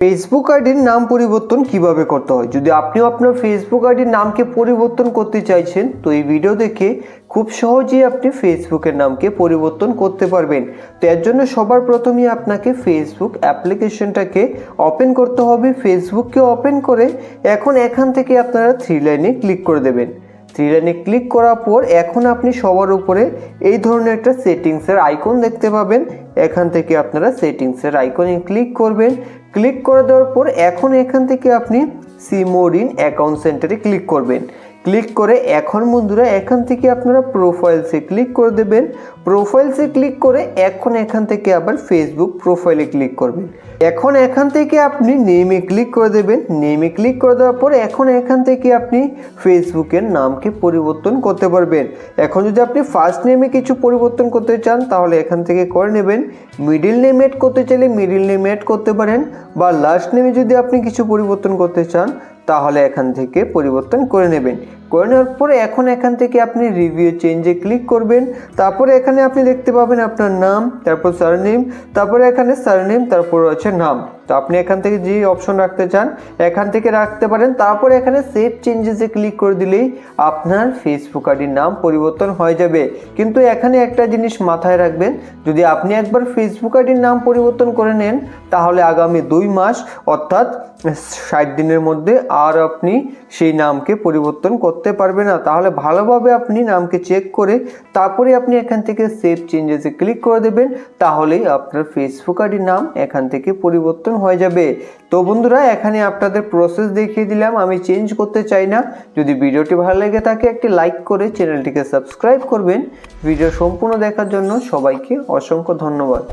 Facebook আইডির নাম পরিবর্তন কীভাবে করতে হয়? যদি আপনিও আপনার ফেসবুক আইডির নামকে পরিবর্তন করতে চাইছেন, তো এই ভিডিও দেখে খুব সহজেই আপনি ফেসবুকের নামকে পরিবর্তন করতে পারবেন। তো এর জন্য সবার প্রথমেই আপনাকে ফেসবুক অ্যাপ্লিকেশনটাকে ওপেন করতে হবে। ফেসবুককে ওপেন করে এখন এখান থেকে আপনারা থ্রি লাইনে ক্লিক করে দেবেন। থ্রি লাইনে ক্লিক করার পর এখন আপনি সবার উপরে এই ধরনের একটা সেটিংসের আইকন দেখতে পাবেন। এখান থেকে আপনারা সেটিংসের আইকনে ক্লিক করবেন। ক্লিক করে দেওয়ার পর এখন এখান থেকে আপনি সিমোড ইন অ্যাকাউন্ট সেন্টারে ক্লিক করবেন। ক্লিক করে এখন বন্ধুরা এখান থেকে আপনারা প্রোফাইলসে ক্লিক করে দেবেন। প্রোফাইলসে ক্লিক করে এখন এখান থেকে আবার ফেসবুক প্রোফাইলে ক্লিক করবেন। এখন এখান থেকে আপনি নেমে ক্লিক করে দেবেন। নেমে ক্লিক করে দেওয়ার পর এখন এখান থেকে আপনি ফেসবুকের নামকে পরিবর্তন করতে পারবেন। এখন যদি আপনি ফার্স্ট নেমে কিছু পরিবর্তন করতে চান, তাহলে এখান থেকে করে নেবেন। মিডিল নেম এড করতে চাইলে মিডিল নেম এড করতে পারেন বা লাস্ট নেমে যদি আপনি কিছু পরিবর্তন করতে চান, তাহলে এখান থেকে পরিবর্তন করে নেবেন। করে নেওয়ার পরে এখন এখান থেকে আপনি রিভিউ চেঞ্জে ক্লিক করবেন। তারপরে এখানে আপনি দেখতে পাবেন আপনার নাম, তারপর সারনেম তারপরে এখানে সারনেম তারপর আছে নাম। তো আপনি এখান থেকে যে অপশন রাখতে চান, এখান থেকে রাখতে পারেন। তারপরে এখানে সেভ চেঞ্জেসে ক্লিক করে দিলেই আপনার ফেসবুক আইডির নাম পরিবর্তন হয়ে যাবে। কিন্তু এখানে একটা জিনিস মাথায় রাখবেন, যদি আপনি একবার ফেসবুক আইডির নাম পরিবর্তন করে নেন, তাহলে আগামী দুই মাস, অর্থাৎ ষাট দিনের মধ্যে আর আপনি সেই নামকে পরিবর্তন করতে পারবেন না। তাহলে ভালোভাবে আপনি নামকে চেক করে তারপরে আপনি এখান থেকে সেভ চেঞ্জেসে ক্লিক করে দেবেন, তাহলেই আপনার ফেসবুক আইডির নাম এখান থেকে পরিবর্তন হয়ে যাবে। তো বন্ধুরা, এখানে আপনাদের প্রসেস দেখিয়ে দিলাম। আমি চেঞ্জ করতে চাই না। যদি ভিডিওটি ভালো লেগে থাকে, একটি লাইক করে চ্যানেলটিকে সাবস্ক্রাইব করবেন। ভিডিও সম্পূর্ণ দেখার জন্য সবাইকে অসংখ্য ধন্যবাদ।